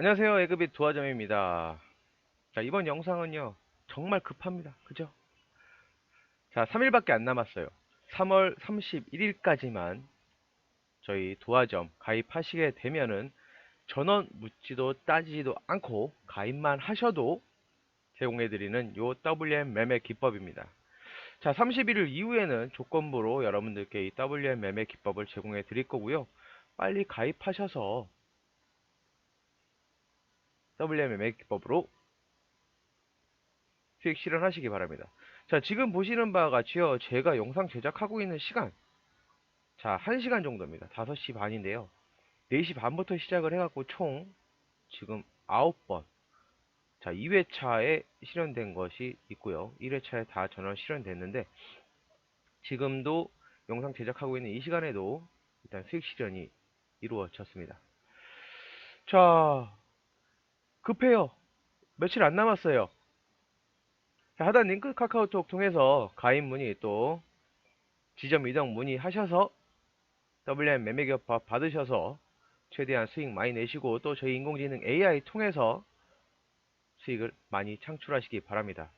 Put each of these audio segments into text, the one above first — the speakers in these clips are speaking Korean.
안녕하세요. 에그빛 도화점입니다. 자, 이번 영상은요, 정말 급합니다. 그죠? 자, 3일밖에 안 남았어요. 3월 31일까지만 저희 도화점 가입하시게 되면은 전원 묻지도 따지지도 않고 가입만 하셔도 제공해드리는 요 WM 매매 기법입니다. 자, 31일 이후에는 조건부로 여러분들께 이 WM 매매 기법을 제공해 드릴 거고요. 빨리 가입하셔서 WM 매매 기법으로 수익 실현하시기 바랍니다. 자, 지금 보시는 바와 같이요. 제가 영상 제작하고 있는 시간. 자, 1시간 정도입니다. 5시 반인데요. 4시 반부터 시작을 해갖고 총 지금 9번. 자, 2회차에 실현된 것이 있고요. 1회차에 다 전원 실현됐는데, 지금도 영상 제작하고 있는 이 시간에도 일단 수익 실현이 이루어졌습니다. 자, 급해요. 며칠 안 남았어요. 자, 하단 링크 카카오톡 통해서 가입 문의 또 지점 이동 문의하셔서 WM 매매기업 받으셔서 최대한 수익 많이 내시고 또 저희 인공지능 AI 통해서 수익을 많이 창출하시기 바랍니다.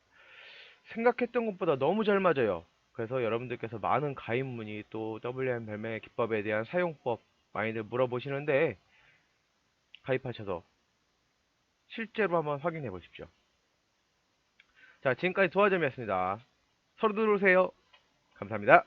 생각했던 것보다 너무 잘 맞아요. 그래서 여러분들께서 많은 가입 문의 또 WM 매매 기법에 대한 사용법 많이들 물어보시는데 가입하셔서 실제로 한번 확인해 보십시오. 자, 지금까지 도화점이었습니다. 서로 들어오세요. 감사합니다.